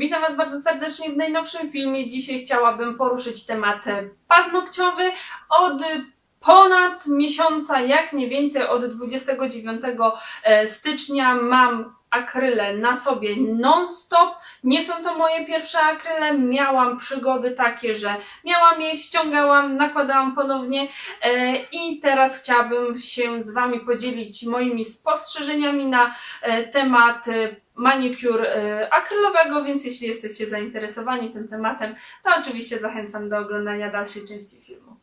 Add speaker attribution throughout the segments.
Speaker 1: Witam Was bardzo serdecznie w najnowszym filmie. Dzisiaj chciałabym poruszyć temat paznokciowy. Od ponad miesiąca, jak nie więcej, od 29 e, stycznia mam akryle na sobie non-stop. Nie są to moje pierwsze akryle. Miałam przygody takie, że miałam je, ściągałam, nakładałam ponownie e, i teraz chciałabym się z Wami podzielić moimi spostrzeżeniami na e, temat manikur akrylowego, więc jeśli jesteście zainteresowani tym tematem, to oczywiście zachęcam do oglądania dalszej części filmu.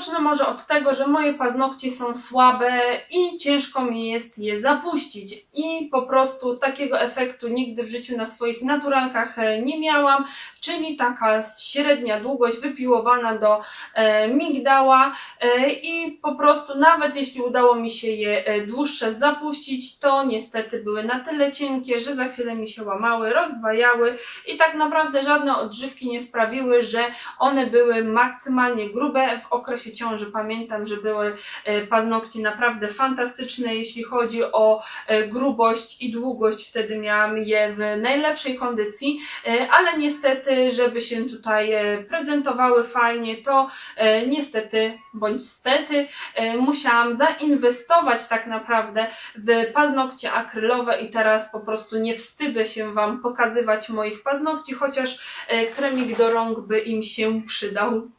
Speaker 1: Rozpocznę może od tego, że moje paznokcie są słabe i ciężko mi jest je zapuścić. I po prostu takiego efektu nigdy w życiu na swoich naturalkach e, nie miałam, czyli taka średnia długość wypiłowana do e, migdała e, i po prostu nawet jeśli udało mi się je dłuższe zapuścić, to niestety były na tyle cienkie, że za chwilę mi się łamały, rozdwajały i tak naprawdę żadne odżywki nie sprawiły, że one były maksymalnie grube. W okresie ciąży pamiętam, że były e, paznokcie naprawdę fantastyczne, jeśli chodzi o e, grubość i długość. Wtedy miałam je w najlepszej kondycji, e, ale niestety, żeby się tutaj prezentowały fajnie, to niestety bądź stety musiałam zainwestować tak naprawdę w paznokcie akrylowe i teraz po prostu nie wstydzę się Wam pokazywać moich paznokci, chociaż kremik do rąk by im się przydał.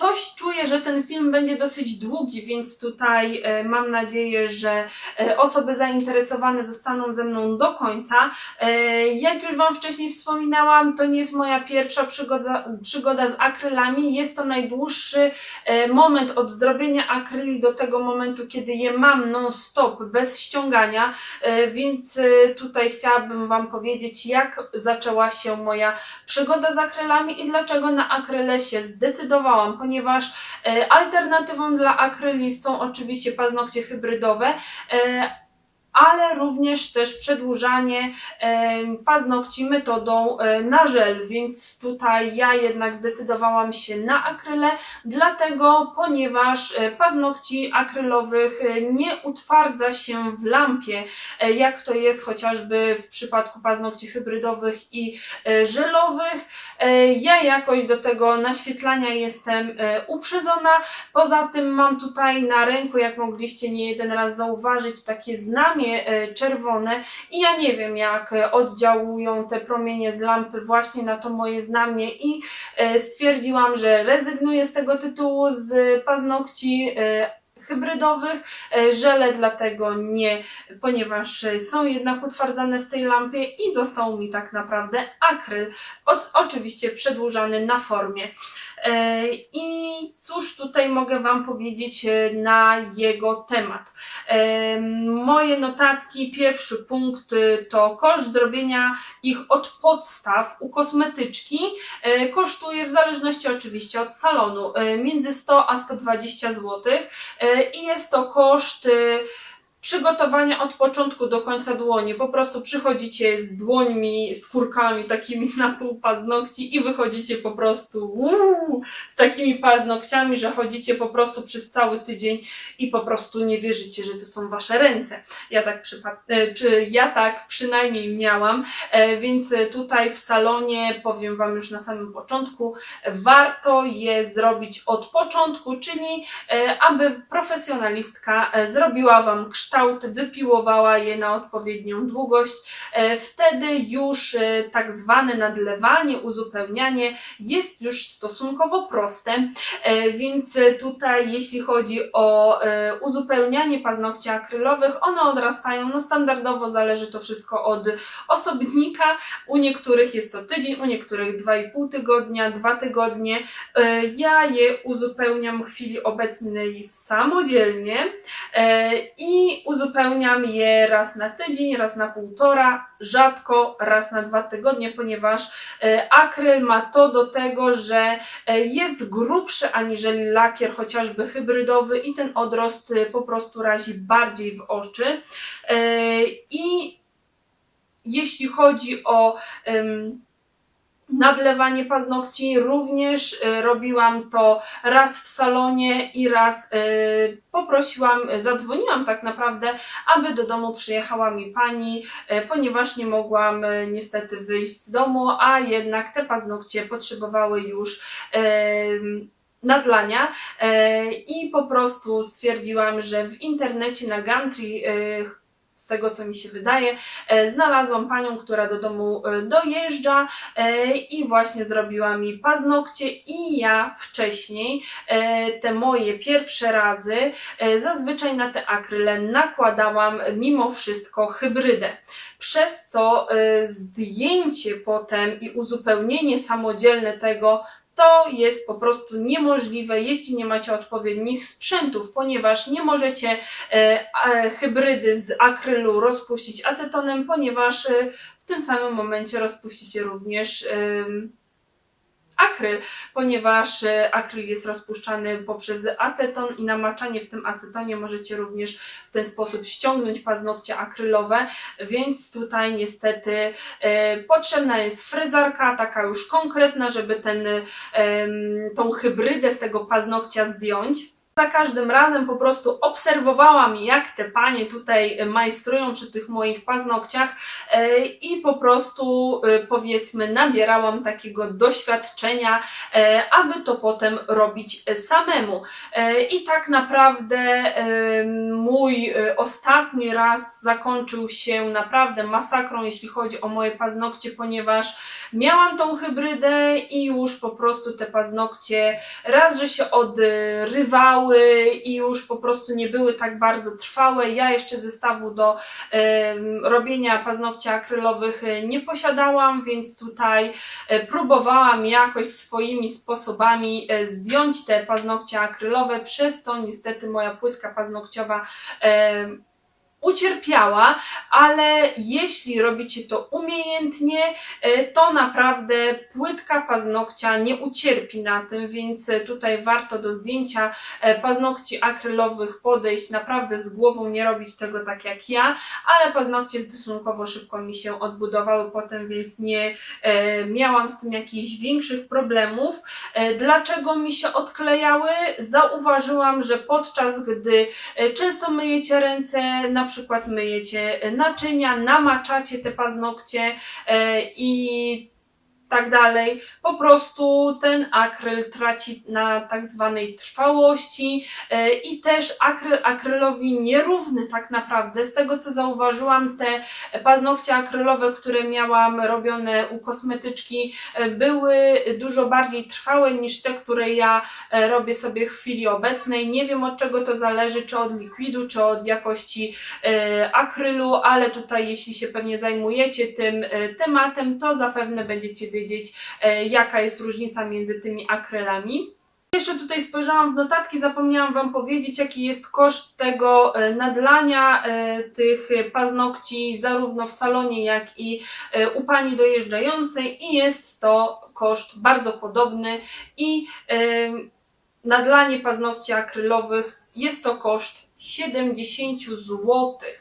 Speaker 1: Coś, czuję, że ten film będzie dosyć długi, więc tutaj e, mam nadzieję, że e, osoby zainteresowane zostaną ze mną do końca. E, jak już Wam wcześniej wspominałam, to nie jest moja pierwsza przygoda, przygoda z akrylami. Jest to najdłuższy moment od zrobienia akryli do tego momentu, kiedy je mam non-stop, bez ściągania, więc tutaj chciałabym Wam powiedzieć, jak zaczęła się moja przygoda z akrylami i dlaczego na akryle się zdecydowałam, ponieważ e, alternatywą dla akryli są oczywiście paznokcie hybrydowe, e, ale również też przedłużanie e, paznokci metodą e, na żel, więc tutaj ja jednak zdecydowałam się na akryle, dlatego ponieważ e, paznokci akrylowych nie utwardza się w lampie, jak to jest chociażby w przypadku paznokci hybrydowych i żelowych. Ja jakoś do tego naświetlania jestem uprzedzona. Poza tym mam tutaj na ręku, jak mogliście nie jeden raz zauważyć, takie znamie e, czerwone. I ja nie wiem jak e, oddziałują te promienie z lampy właśnie na to moje znamie. I e, stwierdziłam, że rezygnuję z tego tytułu z paznokci hybrydowych, żele dlatego nie, ponieważ są jednak utwardzane w tej lampie i został mi tak naprawdę akryl, oczywiście przedłużany na formie. E, I cóż tutaj mogę Wam powiedzieć e, na jego temat? E, Moje notatki, pierwszy punkt to koszt zrobienia ich od podstaw u kosmetyczki kosztuje w zależności oczywiście od salonu między 100 a 120 zł i jest to koszt przygotowania od początku do końca dłoni. Po prostu przychodzicie z dłońmi, skórkami takimi na pół paznokci i wychodzicie po prostu uuu, z takimi paznokciami, że chodzicie po prostu przez cały tydzień i po prostu nie wierzycie, że to są wasze ręce. Ja tak, e, ja tak przynajmniej miałam, e, więc tutaj w salonie powiem Wam już na samym początku, warto je zrobić od początku, czyli e, aby profesjonalistka zrobiła Wam kształt, wypiłowała je na odpowiednią długość. E, Wtedy już e, tak zwane nadlewanie, uzupełnianie jest już stosunkowo proste, E, więc tutaj jeśli chodzi o uzupełnianie paznokci akrylowych, one odrastają, no standardowo zależy to wszystko od osobnika, u niektórych jest to tydzień, u niektórych 2,5 tygodnia, 2 tygodnie. Ja je uzupełniam w chwili obecnej samodzielnie e, i uzupełniam je raz na tydzień, raz na półtora, rzadko raz na dwa tygodnie, ponieważ e, akryl ma to do tego, że e, jest grubszy aniżeli lakier chociażby hybrydowy i ten odrost e, po prostu razi bardziej w oczy. I jeśli chodzi o em, Nadlewanie paznokci. Również y, robiłam to raz w salonie i raz y, poprosiłam, zadzwoniłam tak naprawdę, aby do domu przyjechała mi pani, y, ponieważ nie mogłam niestety wyjść z domu, a jednak te paznokcie potrzebowały już nadlania i po prostu stwierdziłam, że w internecie na Gumtree tego co mi się wydaje, e, znalazłam panią, która do domu e, dojeżdża e, i właśnie zrobiła mi paznokcie i ja wcześniej te moje pierwsze razy zazwyczaj na te akryle nakładałam mimo wszystko hybrydę. Przez co zdjęcie potem i uzupełnienie samodzielne tego to jest po prostu niemożliwe, jeśli nie macie odpowiednich sprzętów, ponieważ nie możecie e, hybrydy z akrylu rozpuścić acetonem, ponieważ e, w tym samym momencie rozpuścicie również akryl, ponieważ e, akryl jest rozpuszczany poprzez aceton i namaczanie w tym acetonie możecie również w ten sposób ściągnąć paznokcie akrylowe, więc tutaj niestety e, potrzebna jest frezarka, taka już konkretna, żeby ten, tą hybrydę z tego paznokcia zdjąć. Za każdym razem po prostu obserwowałam, jak te panie tutaj majstrują przy tych moich paznokciach e, i po prostu e, powiedzmy nabierałam takiego doświadczenia, e, aby to potem robić samemu. I tak naprawdę mój ostatni raz zakończył się naprawdę masakrą, jeśli chodzi o moje paznokcie, ponieważ miałam tą hybrydę i już po prostu te paznokcie raz, że się odrywały i już po prostu nie były tak bardzo trwałe. Ja jeszcze zestawu do robienia paznokci akrylowych e, nie posiadałam, więc tutaj e, próbowałam jakoś swoimi sposobami e, zdjąć te paznokcie akrylowe, przez co niestety moja płytka paznokciowa ucierpiała, ale jeśli robicie to umiejętnie, e, to naprawdę płytka paznokcia nie ucierpi na tym, więc tutaj warto do zdjęcia e, paznokci akrylowych podejść naprawdę z głową, nie robić tego tak jak ja, ale paznokcie stosunkowo szybko mi się odbudowały potem, więc nie e, miałam z tym jakichś większych problemów. Dlaczego mi się odklejały? Zauważyłam, że podczas gdy często myjecie ręce, na przykład myjecie naczynia, namaczacie te paznokcie e, i tak dalej. Po prostu ten akryl traci na tak zwanej trwałości e, i też akryl akrylowi nierówny tak naprawdę. Z tego co zauważyłam, te paznokcie akrylowe, które miałam robione u kosmetyczki, e, były dużo bardziej trwałe niż te, które ja e, robię sobie w chwili obecnej. Nie wiem od czego to zależy, czy od likwidu, czy od jakości akrylu, ale tutaj jeśli się pewnie zajmujecie tym tematem, to zapewne będziecie wiedzieć, e, jaka jest różnica między tymi akrylami. Jeszcze tutaj spojrzałam w notatki, zapomniałam Wam powiedzieć, jaki jest koszt tego e, nadlania e, tych paznokci, zarówno w salonie, jak i u pani dojeżdżającej, i jest to koszt bardzo podobny. I nadlanie paznokci akrylowych jest to koszt 70 złotych.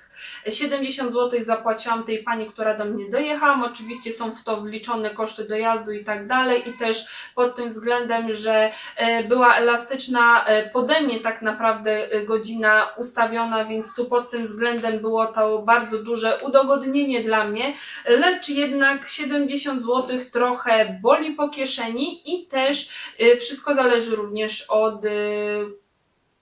Speaker 1: 70 zł zapłaciłam tej pani, która do mnie dojechała. Oczywiście są w to wliczone koszty dojazdu i tak dalej i też pod tym względem, że e, była elastyczna e, pode mnie tak naprawdę e, godzina ustawiona, więc tu pod tym względem było to bardzo duże udogodnienie dla mnie, lecz jednak 70 zł trochę boli po kieszeni i też wszystko zależy również od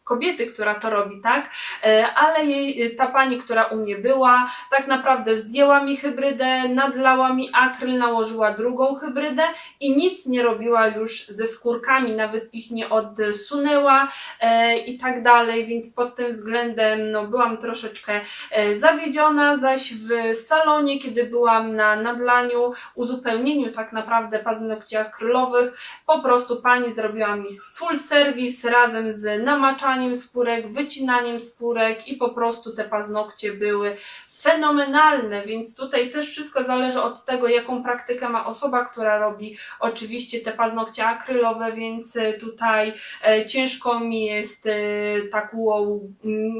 Speaker 1: kobiety, która to robi, tak? E, Ale jej, ta pani, która u mnie była, tak naprawdę zdjęła mi hybrydę, nadlała mi akryl, nałożyła drugą hybrydę i nic nie robiła już ze skórkami, nawet ich nie odsunęła e, i tak dalej, więc pod tym względem no, byłam troszeczkę e, zawiedziona, zaś w salonie, kiedy byłam na nadlaniu, uzupełnieniu tak naprawdę paznokci akrylowych, po prostu pani zrobiła mi full service razem z namaczaniem odrywaniem skórek, wycinaniem skórek i po prostu te paznokcie były fenomenalne, więc tutaj też wszystko zależy od tego, jaką praktykę ma osoba, która robi oczywiście te paznokcie akrylowe, więc e, tutaj e, ciężko mi jest e, tak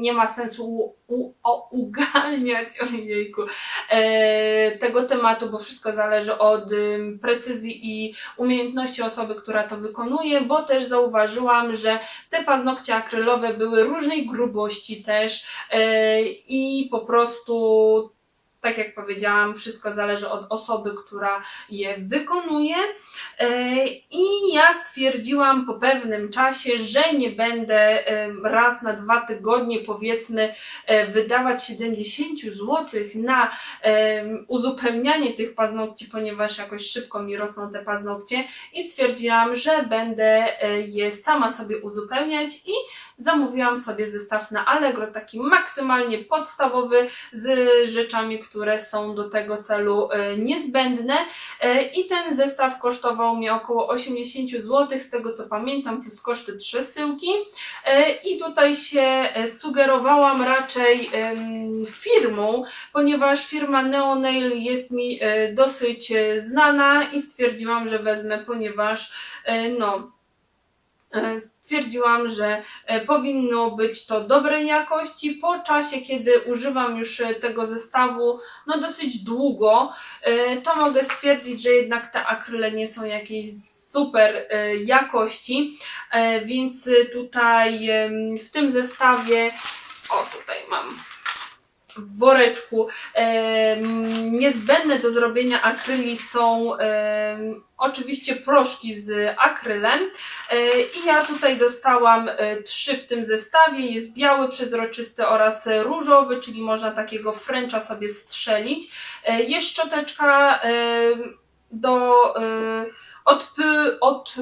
Speaker 1: nie ma sensu u, o, ugalniać ojejku, e, tego tematu, bo wszystko zależy od precyzji i umiejętności osoby, która to wykonuje, bo też zauważyłam, że te paznokcie akrylowe były różnej grubości też e, i po prostu tak jak powiedziałam, wszystko zależy od osoby, która je wykonuje. E, I ja stwierdziłam po pewnym czasie, że nie będę em, raz na dwa tygodnie, powiedzmy, e, wydawać 70 zł na uzupełnianie tych paznokci, ponieważ jakoś szybko mi rosną te paznokcie i stwierdziłam, że będę je sama sobie uzupełniać i zamówiłam sobie zestaw na Allegro, taki maksymalnie podstawowy z rzeczami, które są do tego celu e, niezbędne. E, i ten zestaw kosztował mi około 80 zł, z tego co pamiętam, plus koszty przesyłki E, i tutaj się sugerowałam raczej firmą, ponieważ firma Neonail jest mi dosyć znana i stwierdziłam, że wezmę, ponieważ no stwierdziłam, że e, powinno być to dobrej jakości. Po czasie, kiedy używam już e, tego zestawu, no dosyć długo, e, to mogę stwierdzić, że jednak te akryle nie są jakiejś super e, jakości, E, więc e, tutaj w tym zestawie, o tutaj mam w woreczku. Niezbędne do zrobienia akryli są oczywiście proszki z akrylem E, i ja tutaj dostałam e, trzy w tym zestawie. Jest biały, przezroczysty oraz różowy, czyli można takiego fręcza sobie strzelić. E, Jest szczoteczka do od, od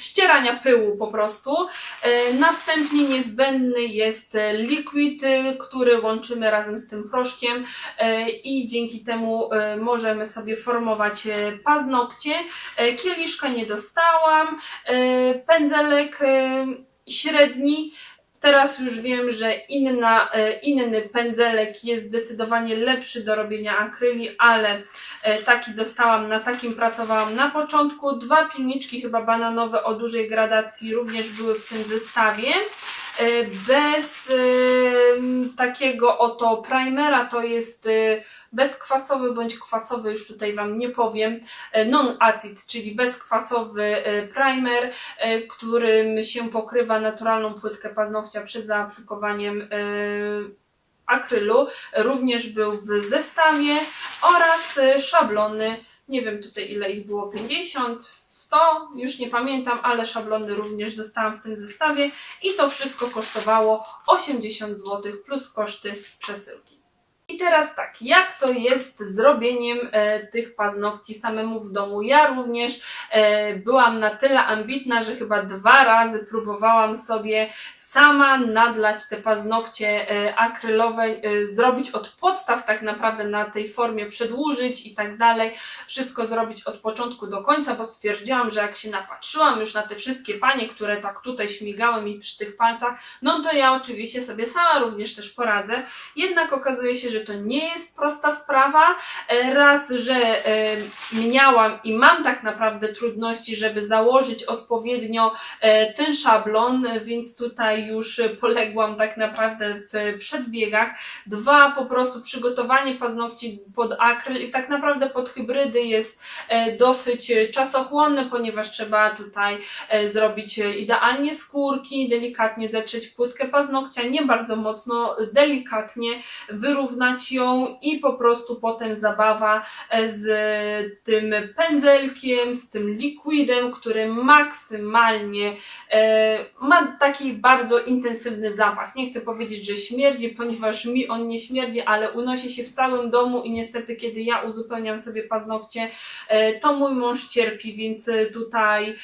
Speaker 1: ścierania pyłu po prostu. E, Następnie niezbędny jest liquid, e, który łączymy razem z tym proszkiem e, i dzięki temu możemy sobie formować paznokcie. Kieliszka nie dostałam, pędzelek średni. Teraz już wiem, że inna, e, inny pędzelek jest zdecydowanie lepszy do robienia akryli, ale E, Taki dostałam, na takim pracowałam na początku. Dwa pilniczki chyba bananowe o dużej gradacji również były w tym zestawie. E, Bez em, takiego oto primera, to jest e, bezkwasowy bądź kwasowy, już tutaj Wam nie powiem, e, non-acid, czyli bezkwasowy e, primer, e, którym się pokrywa naturalną płytkę paznokcia przed zaaplikowaniem e, akrylu. Również był w zestawie oraz e, szablony. Nie wiem tutaj ile ich było, 50, 100, już nie pamiętam, ale szablony również dostałam w tym zestawie i to wszystko kosztowało 80 zł plus koszty przesyłki. I teraz tak, jak to jest z zrobieniem e, tych paznokci samemu w domu? Ja również e, byłam na tyle ambitna, że chyba dwa razy próbowałam sobie sama nadlać te paznokcie e, akrylowe, e, zrobić od podstaw tak naprawdę na tej formie, przedłużyć i tak dalej. Wszystko zrobić od początku do końca, bo stwierdziłam, że jak się napatrzyłam już na te wszystkie panie, które tak tutaj śmigały mi przy tych palcach, no to ja oczywiście sobie sama również też poradzę. Jednak okazuje się, że to nie jest prosta sprawa. E, Raz, że e, miałam i mam tak naprawdę trudności, żeby założyć odpowiednio e, ten szablon, więc tutaj już poległam tak naprawdę w przedbiegach. Dwa, po prostu przygotowanie paznokci pod akryl i tak naprawdę pod hybrydy jest dosyć czasochłonne, ponieważ trzeba tutaj zrobić idealnie skórki, delikatnie zetrzeć płytkę paznokcia, nie bardzo mocno, delikatnie wyrównać ją i po prostu potem zabawa e, z tym pędzelkiem, z tym liquidem, który maksymalnie e, ma taki bardzo intensywny zapach. Nie chcę powiedzieć, że śmierdzi, ponieważ mi on nie śmierdzi, ale unosi się w całym domu i niestety kiedy ja uzupełniam sobie paznokcie, e, to mój mąż cierpi, więc tutaj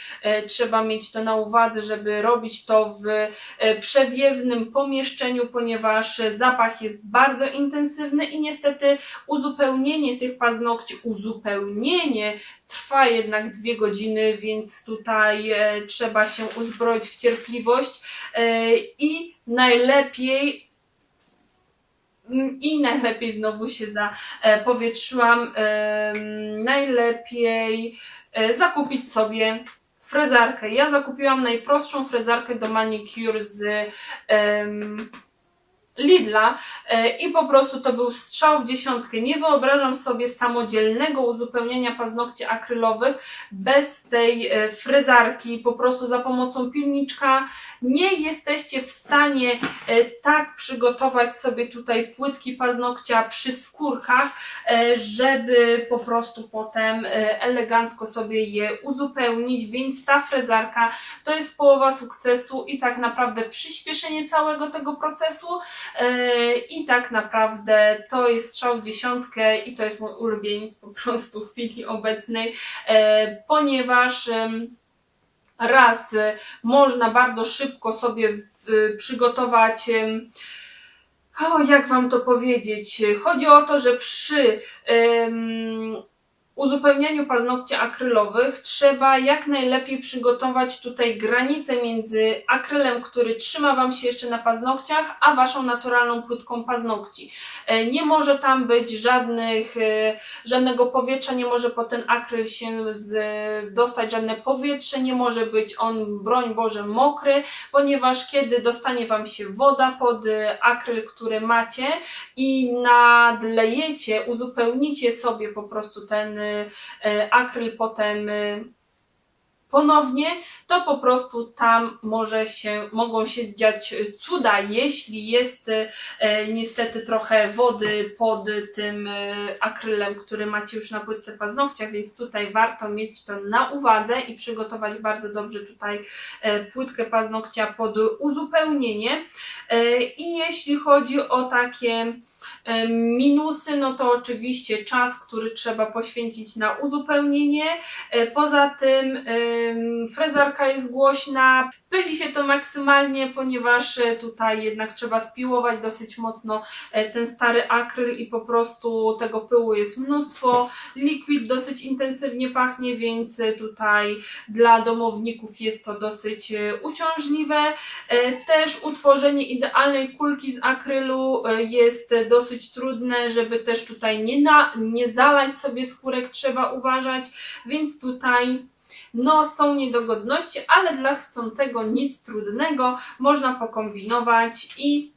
Speaker 1: trzeba mieć to na uwadze, żeby robić to w przewiewnym pomieszczeniu, ponieważ zapach jest bardzo intensywny i niestety uzupełnienie tych paznokci, uzupełnienie trwa jednak dwie godziny, więc tutaj e, trzeba się uzbroić w cierpliwość e, i najlepiej mm, i najlepiej znowu się zapowietrzyłam, em, najlepiej e, zakupić sobie frezarkę. Ja zakupiłam najprostszą frezarkę do manicure z em, Lidla e, i po prostu to był strzał w dziesiątkę. Nie wyobrażam sobie samodzielnego uzupełnienia paznokci akrylowych bez tej e, frezarki, po prostu za pomocą pilniczka. Nie jesteście w stanie e, tak przygotować sobie tutaj płytki paznokcia przy skórkach, żeby po prostu potem elegancko sobie je uzupełnić, więc ta frezarka to jest połowa sukcesu i tak naprawdę przyspieszenie całego tego procesu. E, I tak naprawdę to jest strzał w dziesiątkę i to jest mój ulubieniec po prostu w chwili obecnej, e, ponieważ raz e, można bardzo szybko sobie przygotować. O, jak wam to powiedzieć? Chodzi o to, że przy uzupełnianiu paznokci akrylowych trzeba jak najlepiej przygotować tutaj granicę między akrylem, który trzyma Wam się jeszcze na paznokciach, a Waszą naturalną płytką paznokci. E, Nie może tam być żadnych, e, żadnego powietrza, nie może po ten akryl się z, dostać żadne powietrze, nie może być on, broń Boże, mokry, ponieważ kiedy dostanie Wam się woda pod e, akryl, który macie i nadlejecie, uzupełnicie sobie po prostu ten akryl potem e, ponownie, to po prostu tam może się, mogą się dziać cuda, jeśli jest e, niestety trochę wody pod tym e, akrylem, który macie już na płytce paznokcia, więc tutaj warto mieć to na uwadze i przygotować bardzo dobrze tutaj e, płytkę paznokcia pod uzupełnienie. E, I jeśli chodzi o takie e, minusy, no to oczywiście czas, który trzeba poświęcić na uzupełnienie. E, Poza tym frezarka jest głośna, pyli się to maksymalnie, ponieważ e, tutaj jednak trzeba spiłować dosyć mocno e, ten stary akryl i po prostu tego pyłu jest mnóstwo. Liquid dosyć intensywnie pachnie, więc e, tutaj dla domowników jest to dosyć e, uciążliwe. E, Też utworzenie idealnej kulki z akrylu e, jest e, dosyć trudne, żeby też tutaj nie, na, nie zalać sobie skórek, trzeba uważać, więc tutaj no są niedogodności, ale dla chcącego nic trudnego można pokombinować i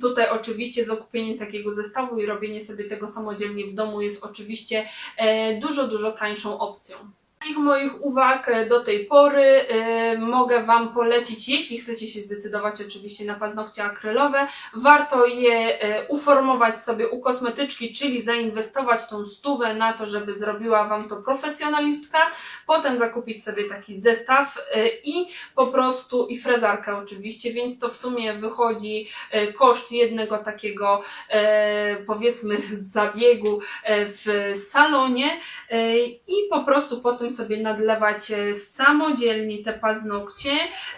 Speaker 1: Tutaj oczywiście zakupienie takiego zestawu i robienie sobie tego samodzielnie w domu jest oczywiście e, dużo, dużo tańszą opcją. Takich moich uwag e, do tej pory e, mogę Wam polecić, jeśli chcecie się zdecydować oczywiście na paznokcie akrylowe, warto je e, uformować sobie u kosmetyczki, czyli zainwestować tą stówę na to, żeby zrobiła Wam to profesjonalistka, potem zakupić sobie taki zestaw i po prostu i frezarkę oczywiście, więc to w sumie wychodzi koszt jednego takiego powiedzmy zabiegu w salonie i po prostu potem sobie nadlewać e, samodzielnie te paznokcie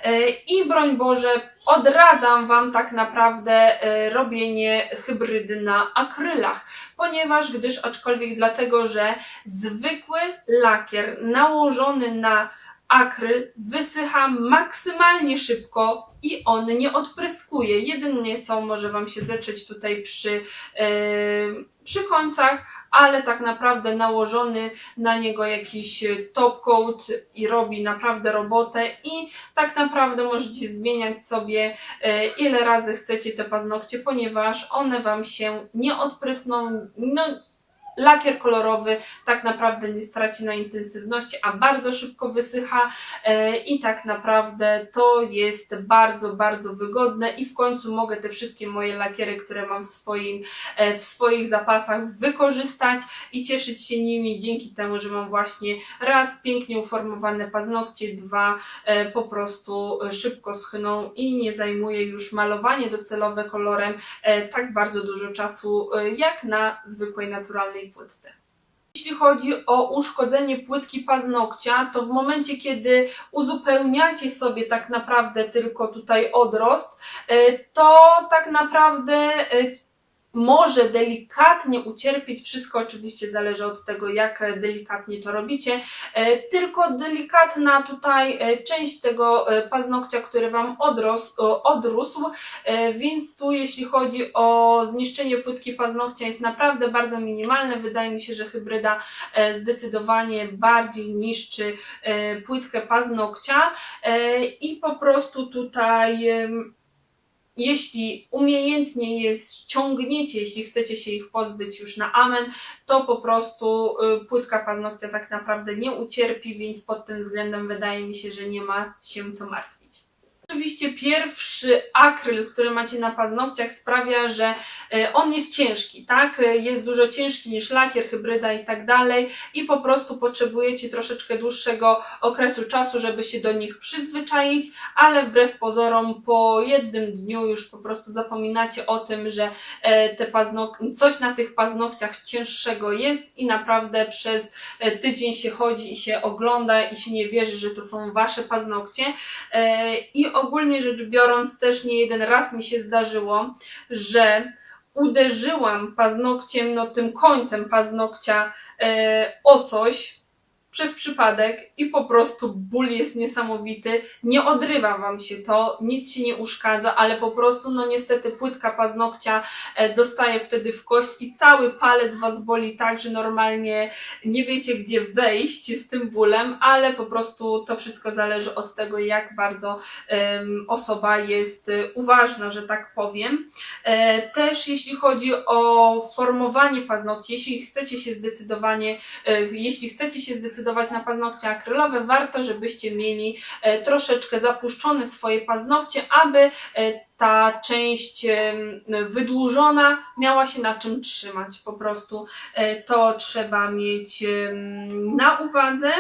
Speaker 1: e, i broń Boże odradzam Wam tak naprawdę e, robienie hybrydy na akrylach, ponieważ gdyż aczkolwiek dlatego, że zwykły lakier nałożony na akryl wysycha maksymalnie szybko i on nie odpryskuje. Jedynie co może Wam się zetrzeć tutaj przy, e, przy końcach, ale tak naprawdę nałożony na niego jakiś top coat i robi naprawdę robotę i tak naprawdę możecie zmieniać sobie e, ile razy chcecie te paznokcie, ponieważ one Wam się nie odprysną, no lakier kolorowy tak naprawdę nie straci na intensywności, a bardzo szybko wysycha e, i tak naprawdę to jest bardzo, bardzo wygodne i w końcu mogę te wszystkie moje lakiery, które mam w, swoim, e, w swoich zapasach wykorzystać i cieszyć się nimi. Dzięki temu, że mam właśnie raz pięknie uformowane paznokcie, dwa e, po prostu szybko schną i nie zajmuje już malowanie docelowe kolorem tak bardzo dużo czasu jak na zwykłej naturalnej płytce. Jeśli chodzi o uszkodzenie płytki paznokcia, to w momencie, kiedy uzupełniacie sobie tak naprawdę tylko tutaj odrost, e, to tak naprawdę e, może delikatnie ucierpieć, wszystko oczywiście zależy od tego, jak delikatnie to robicie, e, tylko delikatna tutaj e, część tego e, paznokcia, który Wam odros, odrósł, więc tu jeśli chodzi o zniszczenie płytki paznokcia jest naprawdę bardzo minimalne, wydaje mi się, że hybryda zdecydowanie bardziej niszczy płytkę paznokcia. I po prostu tutaj jeśli umiejętnie je ściągniecie, jeśli chcecie się ich pozbyć już na amen, to po prostu y, płytka paznokcia tak naprawdę nie ucierpi, więc pod tym względem wydaje mi się, że nie ma się co martwić. Oczywiście pierwszy akryl, który macie na paznokciach sprawia, że y, on jest ciężki, tak? Y, Jest dużo ciężki niż lakier, hybryda i tak dalej i po prostu potrzebujecie troszeczkę dłuższego okresu czasu, żeby się do nich przyzwyczaić, ale wbrew pozorom po jednym dniu już po prostu zapominacie o tym, że e, te paznok- coś na tych paznokciach cięższego jest i naprawdę przez e, tydzień się chodzi i się ogląda i się nie wierzy, że to są wasze paznokcie. E, I ogólnie rzecz biorąc też nie jeden raz mi się zdarzyło, że uderzyłam paznokciem, no tym końcem paznokcia e, o coś przez przypadek i po prostu ból jest niesamowity. Nie odrywa wam się to, nic się nie uszkadza, ale po prostu, no niestety, płytka paznokcia e, dostaje wtedy w kość i cały palec was boli tak, że normalnie nie wiecie, gdzie wejść z tym bólem, ale po prostu to wszystko zależy od tego, jak bardzo em, osoba jest e, uważna, że tak powiem. E, Też jeśli chodzi o formowanie paznokci, jeśli chcecie się zdecydowanie, e, jeśli chcecie się zdecydować na paznokcie akrylowe, warto, żebyście mieli e, troszeczkę zapuszczone swoje paznokcie, aby e, ta część wydłużona miała się na czym trzymać. Po prostu e, to trzeba mieć na uwadze.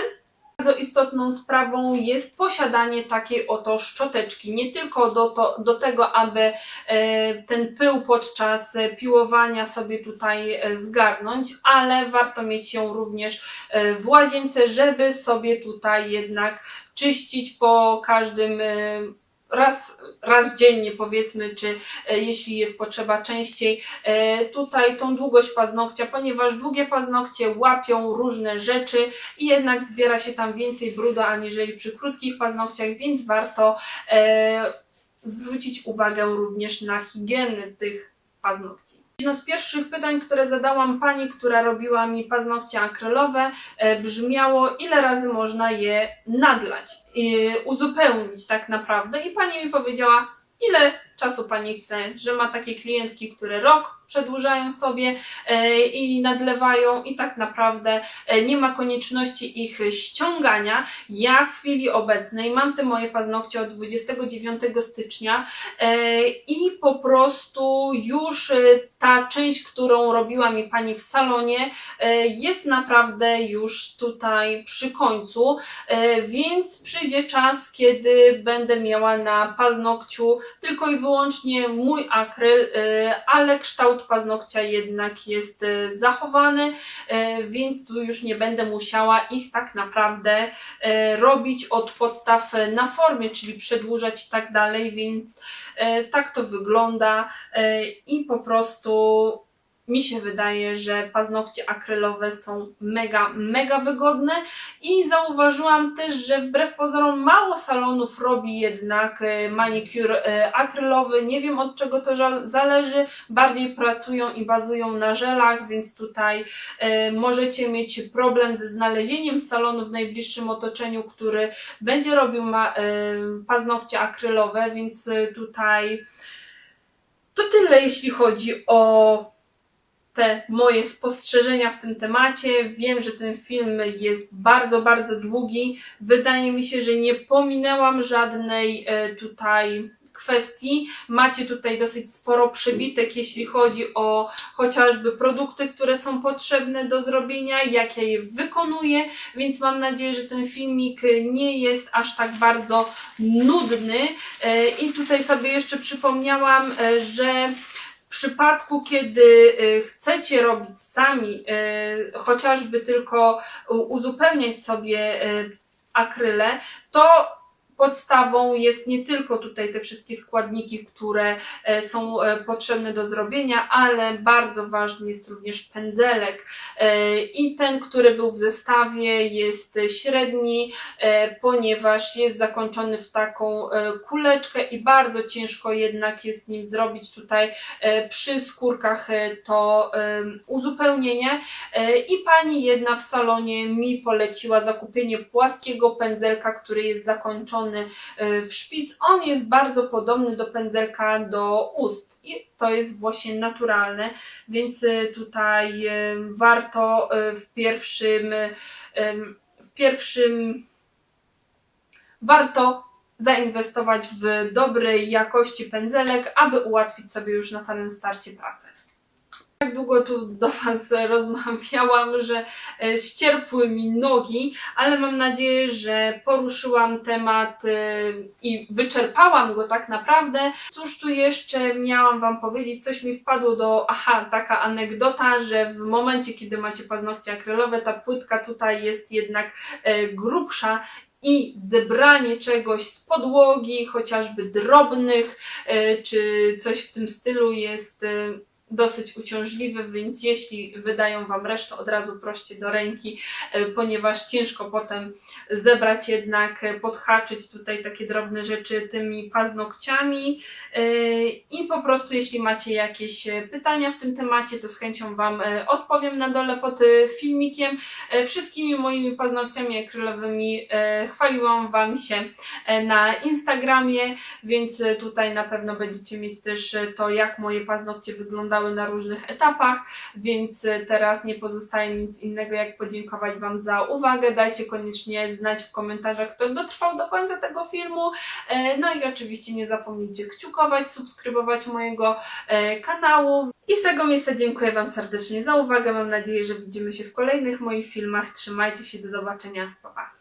Speaker 1: Bardzo istotną sprawą jest posiadanie takiej oto szczoteczki. Nie tylko do, to, do tego, aby e, ten pył podczas piłowania sobie tutaj e, zgarnąć, ale warto mieć ją również e, w łazience, żeby sobie tutaj jednak czyścić po każdym raz, raz dziennie powiedzmy, czy e, jeśli jest potrzeba częściej, e, tutaj tą długość paznokcia, ponieważ długie paznokcie łapią różne rzeczy i jednak zbiera się tam więcej brudu aniżeli przy krótkich paznokciach, więc warto e, zwrócić uwagę również na higienę tych paznokci. Jedno z pierwszych pytań, które zadałam pani, która robiła mi paznokcie akrylowe, e, brzmiało, ile razy można je nadlać, e, uzupełnić tak naprawdę. I pani mi powiedziała, ile czasu pani chce, że ma takie klientki, które rok przedłużają sobie e, i nadlewają, i tak naprawdę e, nie ma konieczności ich ściągania. Ja w chwili obecnej mam te moje paznokcie od 29 stycznia e, i po prostu już ta część, którą robiła mi pani w salonie, jest naprawdę już tutaj przy końcu, więc przyjdzie czas, kiedy będę miała na paznokciu tylko i wyłącznie mój akryl, e, ale kształt paznokcia jednak jest e, zachowany, e, więc tu już nie będę musiała ich tak naprawdę robić od podstaw na formie, czyli przedłużać i tak dalej, więc tak to wygląda i po prostu mi się wydaje, że paznokcie akrylowe są mega, mega wygodne i zauważyłam też, że wbrew pozorom mało salonów robi jednak e, manicure e, akrylowy. Nie wiem od czego to zależy, bardziej pracują i bazują na żelach, więc tutaj e, możecie mieć problem ze znalezieniem salonu w najbliższym otoczeniu, który będzie robił paznokcie akrylowe, więc tutaj to tyle jeśli chodzi o te moje spostrzeżenia w tym temacie. Wiem, że ten film jest bardzo, bardzo długi. Wydaje mi się, że nie pominęłam żadnej e, tutaj kwestii. Macie tutaj dosyć sporo przebitek, jeśli chodzi o chociażby produkty, które są potrzebne do zrobienia, jak ja je wykonuję, więc mam nadzieję, że ten filmik nie jest aż tak bardzo nudny. E, I tutaj sobie jeszcze przypomniałam, e, że w przypadku, kiedy y, chcecie robić sami, y, chociażby tylko uzupełniać sobie y, akryle, to podstawą jest nie tylko tutaj te wszystkie składniki, które e, są e, potrzebne do zrobienia, ale bardzo ważny jest również pędzelek. E, I ten, który był w zestawie, jest średni, ponieważ jest zakończony w taką kuleczkę i bardzo ciężko jednak jest nim zrobić tutaj przy skórkach to uzupełnienie. I pani jedna w salonie mi poleciła zakupienie płaskiego pędzelka, który jest zakończony e, w szpic. On jest bardzo podobny do pędzelka do ust. I to jest właśnie naturalne, więc e, tutaj e, warto w pierwszym, w pierwszym warto zainwestować w dobrej jakości pędzelek, aby ułatwić sobie już na samym starcie pracę. Tak długo tu do Was rozmawiałam, że e, ścierpły mi nogi, ale mam nadzieję, że poruszyłam temat e, i wyczerpałam go tak naprawdę. Cóż tu jeszcze miałam Wam powiedzieć? Coś mi wpadło do, aha, taka anegdota, że w momencie, kiedy macie paznokcie akrylowe, ta płytka tutaj jest jednak e, grubsza i zebranie czegoś z podłogi, chociażby drobnych, czy coś w tym stylu jest dosyć uciążliwy, więc jeśli wydają Wam resztę, od razu proście do ręki, e, ponieważ ciężko potem zebrać jednak, e, podhaczyć tutaj takie drobne rzeczy tymi paznokciami E, i po prostu jeśli macie jakieś pytania w tym temacie, to z chęcią Wam odpowiem na dole pod filmikiem. Wszystkimi moimi paznokciami akrylowymi chwaliłam Wam się na Instagramie, więc tutaj na pewno będziecie mieć też to, jak moje paznokcie wyglądały na różnych etapach, więc e, teraz nie pozostaje nic innego, jak podziękować Wam za uwagę. Dajcie koniecznie znać w komentarzach, kto dotrwał do końca tego filmu. E, No i oczywiście nie zapomnijcie kciukować, subskrybować mojego e, kanału. I z tego miejsca dziękuję Wam serdecznie za uwagę. Mam nadzieję, że widzimy się w kolejnych moich filmach. Trzymajcie się, do zobaczenia. Pa, pa.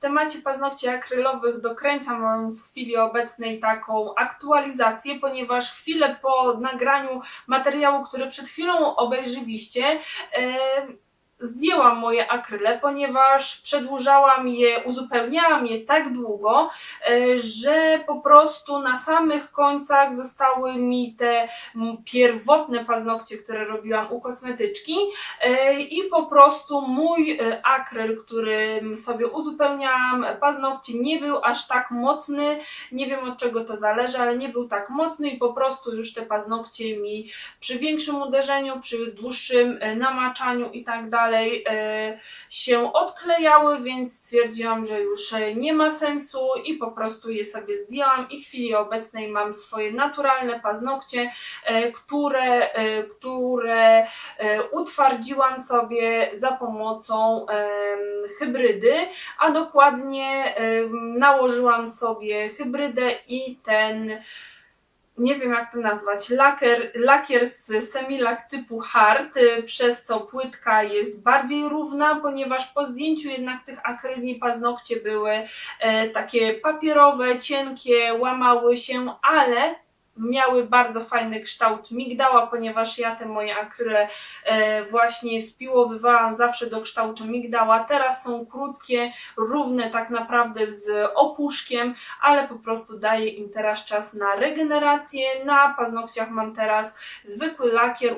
Speaker 1: Temacie paznokci akrylowych dokręcam w chwili obecnej taką aktualizację, ponieważ chwilę po nagraniu materiału, który przed chwilą obejrzyliście, em, zdjęłam moje akryle, ponieważ przedłużałam je, uzupełniałam je tak długo, e, że po prostu na samych końcach zostały mi te pierwotne paznokcie, które robiłam u kosmetyczki e, i po prostu mój e, akryl, którym sobie uzupełniałam paznokcie nie był aż tak mocny, nie wiem od czego to zależy, ale nie był tak mocny i po prostu już te paznokcie mi przy większym uderzeniu, przy dłuższym namaczaniu i tak dalej e, się odklejały, więc stwierdziłam, że już e, nie ma sensu i po prostu je sobie zdjęłam i w chwili obecnej mam swoje naturalne paznokcie, e, które, które utwardziłam sobie za pomocą hybrydy, a dokładnie nałożyłam sobie hybrydę i ten nie wiem jak to nazwać, lakier, lakier z semilak typu hard, y, przez co płytka jest bardziej równa, ponieważ po zdjęciu jednak tych akryli paznokcie były e, takie papierowe, cienkie, łamały się, ale miały bardzo fajny kształt migdała, ponieważ ja te moje akryle e, właśnie spiłowywałam zawsze do kształtu migdała. Teraz są krótkie, równe tak naprawdę z opuszkiem, ale po prostu daję im teraz czas na regenerację. Na paznokciach mam teraz zwykły lakier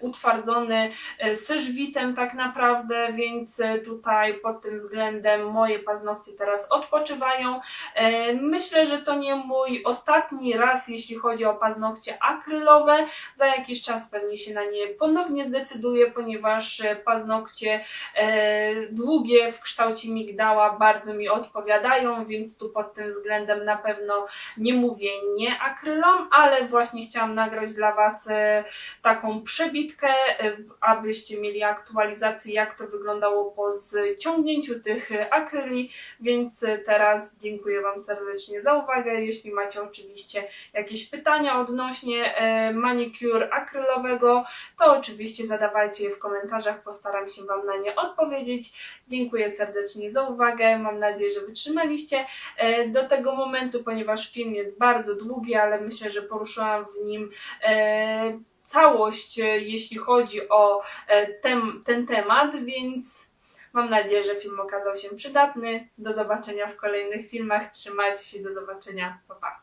Speaker 1: utwardzony seżwitem tak naprawdę, więc tutaj pod tym względem moje paznokcie teraz odpoczywają. E, Myślę, że to nie mój ostatni raz, jeśli chodzi o paznokcie akrylowe. Za jakiś czas pewnie się na nie ponownie zdecyduję, ponieważ e, paznokcie e, długie w kształcie migdała bardzo mi odpowiadają, więc tu pod tym względem na pewno nie mówię nie akrylom, ale właśnie chciałam nagrać dla Was e, taką przebitkę, abyście mieli aktualizację, jak to wyglądało po zciągnięciu tych akryli, więc teraz dziękuję Wam serdecznie za uwagę. Jeśli macie oczywiście jakieś pytania odnośnie e, manicure akrylowego, to oczywiście zadawajcie je w komentarzach, postaram się Wam na nie odpowiedzieć. Dziękuję serdecznie za uwagę, mam nadzieję, że wytrzymaliście e, do tego momentu, ponieważ film jest bardzo długi, ale myślę, że poruszyłam w nim e, całość, jeśli chodzi o tem, ten temat, więc Mam nadzieję, że film okazał się przydatny. Do zobaczenia w kolejnych filmach. Trzymajcie się, do zobaczenia. Pa, pa.